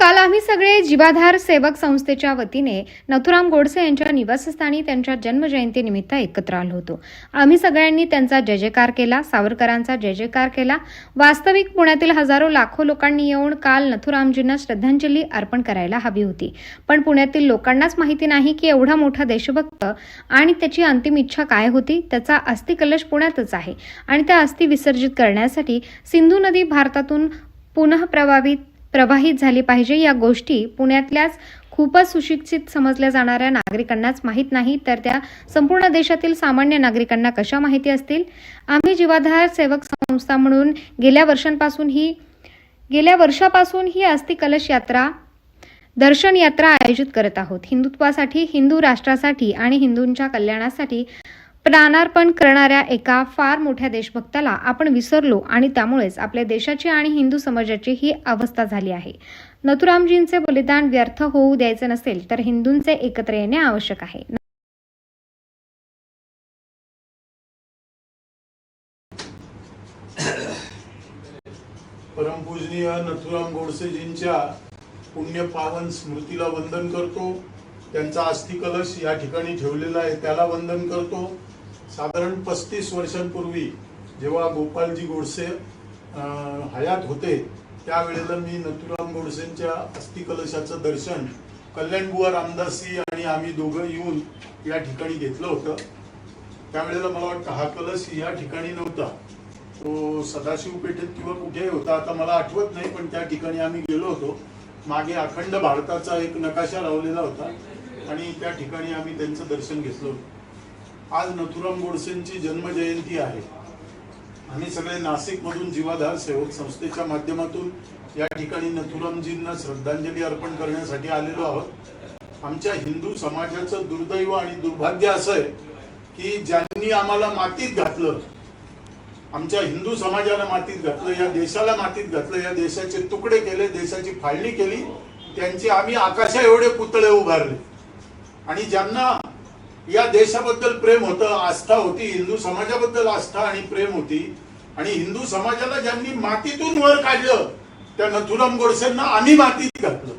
काल आम्ही सगळे जीवाधार सेवक संस्थेच्या वतीने नथुराम गोडसे यांच्या निवासस्थानी त्यांच्या जन्मजयंतीनिमित्त एकत्र आलो होतो. आम्ही सगळ्यांनी त्यांचा जय जयकार केला सावरकरांचा जय जयकार केला. वास्तविक पुण्यातील हजारो लाखो लोकांनी येऊन काल नथुरामजींना श्रद्धांजली अर्पण करायला हवी होती. पण पुण्यातील लोकांनाच माहिती नाही की एवढा मोठा देशभक्त आणि त्याची अंतिम इच्छा काय होती? त्याचा अस्थिकलश पुण्यातच आहे आणि त्या अस्थि विसर्जित करण्यासाठी सिंधू नदी भारतातून पुनः प्रभावित प्रवाहित झाली पाहिजे या गोष्टी पुण्यातल्याच खूपच सुशिक्षित समजल्या जाणाऱ्या नागरिकांनाच माहीत नाही तर त्या संपूर्ण देशातील सामान्य नागरिकांना कशा माहिती असतील? आम्ही जीवाधार सेवक संस्था म्हणून गेल्या वर्षांपासून ही गेल्या वर्षापासून ही अस्थि कलश यात्रा दर्शन यात्रा आयोजित करत आहोत. हिंदुत्वासाठी हिंदू राष्ट्रासाठी आणि हिंदूंच्या कल्याणासाठी प्राणार्पण करणाऱ्या एका फार मोठ्या देशभक्ताला आपण विसरलो आणि त्यामुळेच आपल्या देशाची आणि हिंदू समाजाची ही अवस्था झाली आहे. नथुरामजींचे बलिदान व्यर्थ होऊ द्यायचे नसेल तर हिंदूंचे एकत्र येणे आवश्यक आहे. परमपूजनीय नथुराम गोडसेजींच्या पुण्य पावन स्मृतीला वंदन करतो. त्यांचा अस्थि कलश या ठिकाणी ठेवलेला आहे त्याला वंदन करतो. साधारण पस्तीस वर्षांपूर्वी जेव्हा गोपालजी गोडसे हयात होते त्यावेळेला मी नथुराम गोडसेंच्या अस्थिकलशाचं दर्शन कल्याणबुवा रामदासी आणि आम्ही दोघं येऊन या ठिकाणी घेतलं होतं. त्यावेळेला मला वाटतं हा कलश या ठिकाणी नव्हता. तो सदाशिव पेठेत किंवा कुठेही होता आता मला आठवत नाही पण त्या ठिकाणी आम्ही गेलो होतो. मागे अखंड भारताचा एक नकाशा लावलेला होता आणि त्या ठिकाणी आम्ही त्यांचं दर्शन घेतलं होतं. आज नथुराम गोडसेंची जन्मजयंती आहे. आम्ही सगळे नाशिकमधून जीवाधार सेवक संस्थेच्या माध्यमातून या ठिकाणी नथुरामजींना श्रद्धांजली अर्पण करण्यासाठी आलेलो आहोत. आमच्या हिंदू समाजाचं दुर्दैव आणि दुर्भाग्य असं आहे की ज्यांनी आम्हाला मातीत घातलं आमच्या हिंदू समाजाला मातीत घातलं या देशाला मातीत घातलं या देशाचे तुकडे केले देशाची फाळणी केली त्यांचे आम्ही आकाशा एवढे पुतळे उभारले. आणि ज्यांना या देशाबद्दल प्रेम होतं आस्था होती हिंदू समाजाबद्दल आस्था आणि प्रेम होती. आणि हिंदू समाजाला ज्यांनी मातीतून वर काढलं त्या नथुराम गोडसेंना आम्ही मातीत घातलं.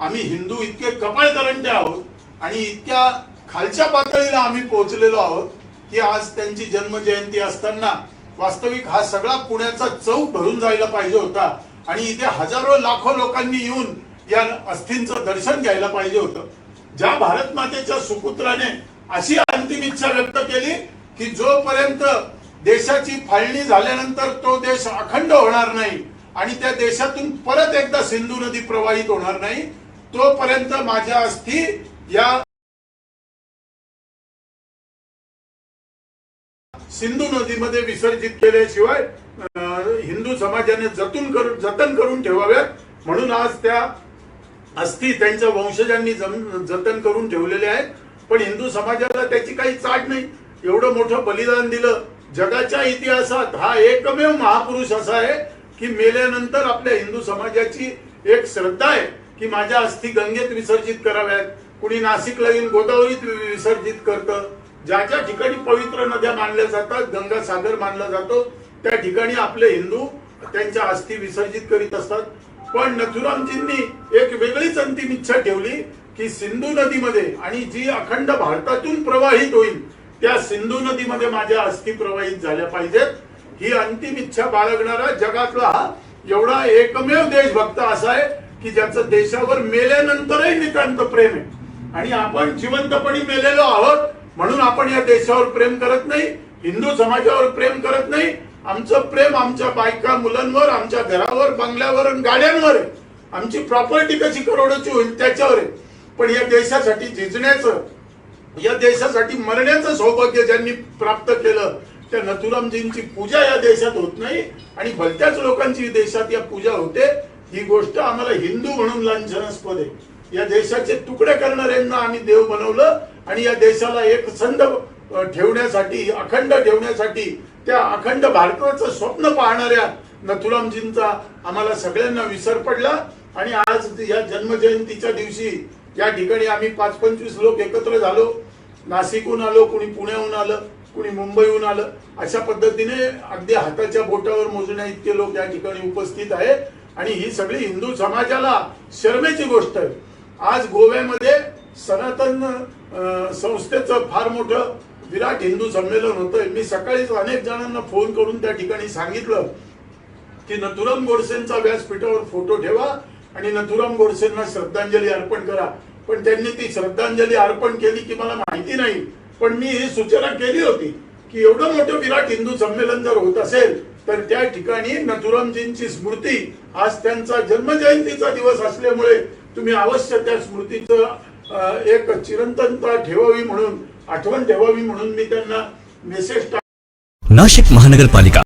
आम्ही हिंदू इतके कपाळकरंटे आहोत आणि इतक्या खालच्या पातळीला आम्ही पोहोचलेलो आहोत की आज त्यांची जन्मजयंती असताना वास्तविक हा सगळा पुण्याचा चौक भरून जायला पाहिजे होता. आणि इथे हजारो लाखो लोकांनी येऊन या अस्थींचं दर्शन घ्यायला पाहिजे होतं. ज्या भारत मातेच्या सुपुत्राने अशी अंतिम इच्छा व्यक्त केली की जोपर्यंत देशाची फाळणी झाल्यानंतर तो देश अखंड होणार नाही आणि त्या देशातून परत एकदा सिंधू नदी प्रवाहित होणार नाही तोपर्यंत माझ्या अस्थी या सिंधू नदीमध्ये विसर्जित केल्याशिवाय अं, हिंदू समाजाने जतून करून जतन करून ठेवाव्यात. म्हणून आज त्या अस्थी त्यांच्या वंशजांनी जम- जतन करून ठेवलेल्या आहेत. पण हिंदू समाजाला त्याची काही चाट नाही. एवढं मोठं बलिदान दिलं. जगाच्या इतिहासात हा एकमेव महापुरुष असा आहे की मेल्यानंतर आपल्या हिंदू समाजाची एक श्रद्धा आहे की माझ्या अस्थी गंगेत विसर्जित कराव्यात. कुणी नाशिकला येऊन गोदावरीत विसर्जित करतं. ज्या ज्या ठिकाणी पवित्र नद्या मानल्या जातात गंगा सागर मानला जातो त्या ठिकाणी आपले हिंदू त्यांच्या अस्थी विसर्जित करीत असतात. पण नथुरामजींनी एक वेगळीच अंतिम इच्छा ठेवली की सिंधू नदीमध्ये आणि जी अखंड भारतातून प्रवाहित होईल त्या सिंधू नदीमध्ये माझ्या अस्थि प्रवाहित झाल्या पाहिजेत. ही अंतिम इच्छा बाळगणारा जगातला एवढा एकमेव देशभक्त असा आहे की ज्याचं देशावर मेल्यानंतरही नितांत प्रेम आहे. आणि आपण जिवंतपणी मेलेलो आहोत म्हणून आपण या देशावर प्रेम करत नाही हिंदू समाजावर प्रेम करत नाही. आमचं प्रेम आमच्या बायका मुलांवर आमच्या घरावर बंगल्यावर आणि गाड्यांवर आहे. आमची प्रॉपर्टी कशी करोडोची होईल त्याच्यावर आहे. पण या देशासाठी झिजण्याचं या देशासाठी मरण्याचं सौभाग्य ज्यांनी प्राप्त केलं त्या नथुरामजींची पूजा या देशात होत नाही आणि भलत्याच लोकांची देशात या पूजा होते. ही गोष्ट आम्हाला हिंदू म्हणून लांछनास्पद आहे. या देशाचे तुकडे करणाऱ्यांना आम्ही देव बनवलं आणि या देशाला एक संध ठेवण्यासाठी अखंड ठेवण्यासाठी त्या अखंड भारताचं स्वप्न पाहणाऱ्या नथुरामजींचा आम्हाला सगळ्यांना विसर पडला. आणि आज या जन्मजयंतीच्या दिवशी या ठिकाणी आम्ही पाच पंचवीस लोक एकत्र झालो. नाशिकहून आलो कुणी पुण्याहून आलं कुणी मुंबईहून आलं. अशा पद्धतीने अगदी हाताच्या बोटावर मोजण्या इतके लोक या ठिकाणी उपस्थित आहे आणि ही सगळी हिंदू समाजाला शर्मेची गोष्ट आहे. आज गोव्यामध्ये सनातन संस्थेचं फार मोठं विराट हिंदू संमेलन होतंय. मी सकाळीच अनेक जणांना फोन करून त्या ठिकाणी सांगितलं की नथुराम गोडसेंचा व्यासपीठावर फोटो ठेवा आणि नथुराम गोडसेंना श्रद्धांजली अर्पण करा. पण त्यांनी ती श्रद्धांजली अर्पण केली की मला माहिती नाही. पण मी ही सूचना केली होती की एवढं मोठं विराट हिंदू संमेलन जर होत असेल तर त्या ठिकाणी नथुरामजींची स्मृती आज त्यांचा जन्मजयंतीचा दिवस असल्यामुळे तुम्ही अवश्य त्या स्मृतीचं एक चिरंतनता ठेवावी म्हणून आठवण ठेवावी म्हणून मी त्यांना मेसेज नाशिक महानगरपालिका.